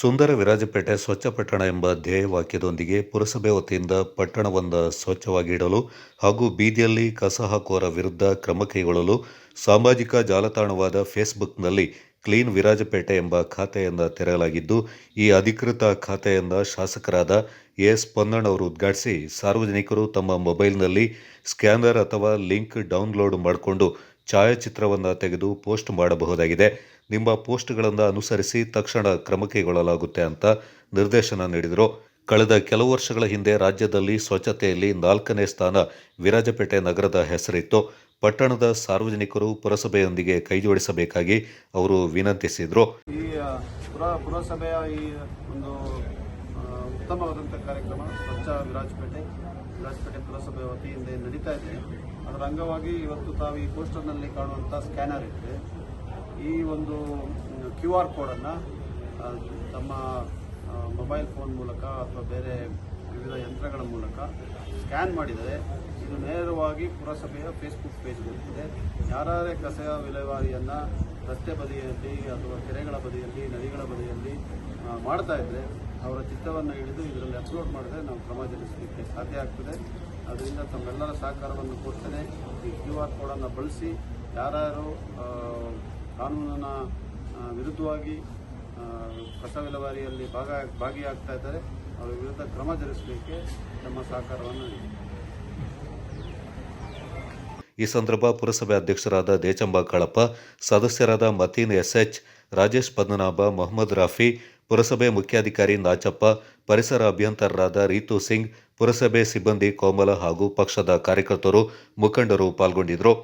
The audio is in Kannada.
ಸುಂದರ ವಿರಾಜಪೇಟೆ ಸ್ವಚ್ಛ ಪಟ್ಟಣ ಎಂಬ ಧ್ಯೇಯವಾಕ್ಯದೊಂದಿಗೆ ಪುರಸಭೆ ವತಿಯಿಂದ ಪಟ್ಟಣವನ್ನು ಸ್ವಚ್ಛವಾಗಿಡಲು ಹಾಗೂ ಬೀದಿಯಲ್ಲಿ ಕಸ ಹಾಕುವರ ವಿರುದ್ಧ ಕ್ರಮ ಕೈಗೊಳ್ಳಲು ಸಾಮಾಜಿಕ ಜಾಲತಾಣವಾದ ಫೇಸ್ಬುಕ್ನಲ್ಲಿ ಕ್ಲೀನ್ ವಿರಾಜಪೇಟೆ ಎಂಬ ಖಾತೆಯನ್ನು ತೆರೆಯಲಾಗಿದ್ದು, ಈ ಅಧಿಕೃತ ಖಾತೆಯನ್ನು ಶಾಸಕರಾದ ಎಸ್ ಪೊನ್ನಣ್ಣವರು ಉದ್ಘಾಟಿಸಿ ಸಾರ್ವಜನಿಕರು ತಮ್ಮ ಮೊಬೈಲ್ನಲ್ಲಿ ಸ್ಕ್ಯಾನರ್ ಅಥವಾ ಲಿಂಕ್ ಡೌನ್ಲೋಡ್ ಮಾಡಿಕೊಂಡು ಛಾಯಾಚಿತ್ರವನ್ನು ತೆಗೆದು ಪೋಸ್ಟ್ ಮಾಡಬಹುದಾಗಿದೆ. ನಿಮ್ಮ ಪೋಸ್ಟ್ಗಳನ್ನು ಅನುಸರಿಸಿ ತಕ್ಷಣ ಕ್ರಮ ಕೈಗೊಳ್ಳಲಾಗುತ್ತೆ ಅಂತ ನಿರ್ದೇಶನ ನೀಡಿದರು. ಕಳೆದ ಕೆಲವು ವರ್ಷಗಳ ಹಿಂದೆ ರಾಜ್ಯದಲ್ಲಿ ಸ್ವಚ್ಛತೆಯಲ್ಲಿ ನಾಲ್ಕನೇ ಸ್ಥಾನ ವಿರಾಜಪೇಟೆ ನಗರದ ಹೆಸರಿತ್ತು. ಪಟ್ಟಣದ ಸಾರ್ವಜನಿಕರು ಪುರಸಭೆಯೊಂದಿಗೆ ಕೈಜೋಡಿಸಬೇಕಾಗಿ ಅವರು ವಿನಂತಿಸಿದರು. ಈ ಪುರ, ಪುರಸಭೆಯ ಈ, ಒಂದು ಉತ್ತಮವಾದಂಥ ಕಾರ್ಯಕ್ರಮ ಸ್ವಚ್ಛ ವಿರಾಜಪೇಟೆ ವಿರಾಜಪೇಟೆ ಪುರಸಭೆ ವತಿಯಿಂದ ನಡೀತಾ ಇದೆ. ಅದರ ಅಂಗವಾಗಿ ಇವತ್ತು ತಾವು ಈ ಪೋಸ್ಟರ್ನಲ್ಲಿ ಕಾಣುವಂಥ ಸ್ಕ್ಯಾನರ್ ಇದೆ ಈ ಒಂದು ಕ್ಯೂ ಆರ್ ಕೋಡನ್ನು ತಮ್ಮ ಮೊಬೈಲ್ ಫೋನ್ ಮೂಲಕ ಅಥವಾ ಬೇರೆ ವಿವಿಧ ಯಂತ್ರಗಳ ಮೂಲಕ ಸ್ಕ್ಯಾನ್ ಮಾಡಿದರೆ ಇದು ನೇರವಾಗಿ ಪುರಸಭೆಯ ಫೇಸ್ಬುಕ್ ಪೇಜ್ ಬರುತ್ತದೆ ಯಾರೇ ಕಸ ವಿಲೇವಾರಿಯನ್ನು ರಸ್ತೆ ಬದಿಯಲ್ಲಿ ಅಥವಾ ಕೆರೆಗಳ ಬದಿಯಲ್ಲಿ, ನದಿಗಳ ಬದಿಯಲ್ಲಿ ಮಾಡ್ತಾ ಇದ್ದರೆ ಅವರ ಚಿತ್ರವನ್ನು ಹಿಡಿದು ಇದರಲ್ಲಿ ಅಪ್ಲೋಡ್ ಮಾಡಿದ್ರೆ ನಾವು ಕ್ರಮ ಜರುಗಿಸಲಿಕ್ಕೆ ಸಾಧ್ಯ ಆಗ್ತದೆ. ಅದರಿಂದ ತಮ್ಮೆಲ್ಲರ ಸಹಕಾರವನ್ನು ಕೊಡ್ತೇನೆ. ಈ ಕ್ಯೂ ಆರ್ ಕೋಡನ್ನು ಬಳಸಿ ಯಾರ್ಯಾರು ಕಾನೂನಿನ ವಿರುದ್ಧವಾಗಿ ಕಸ ವಿಲೇವಾರಿಯಲ್ಲಿ ಭಾಗ, ಭಾಗಿಯಾಗ್ತಾ ಇದ್ದಾರೆ. ಅವರ ವಿರುದ್ಧ ಕ್ರಮ ಜರುಗಿಸಲಿಕ್ಕೆ ನಮ್ಮ ಸಹಕಾರವನ್ನು ಈ ಸಂದರ್ಭ ಪುರಸಭೆ ಅಧ್ಯಕ್ಷರಾದ ದೇಚಂಬ ಕಳಪ್ಪ, ಸದಸ್ಯರಾದ ಮತೀನ್ ಎಸ್ಎಚ್, ರಾಜೇಶ್ ಪದ್ಮನಾಭ, ಮೊಹಮ್ಮದ್ ರಾಫಿ, ಪುರಸಭೆ ಮುಖ್ಯಾಧಿಕಾರಿ ನಾಚಪ್ಪ, ಪರಿಸರ ಅಭಿಯಂತರರಾದ ರೀತು ಸಿಂಗ್, ಪುರಸಭೆ ಸಿಬ್ಬಂದಿ ಕೋಮಲ ಹಾಗೂ ಪಕ್ಷದ ಕಾರ್ಯಕರ್ತರು ಮುಖಂಡರು ಪಾಲ್ಗೊಂಡಿದ್ದರು.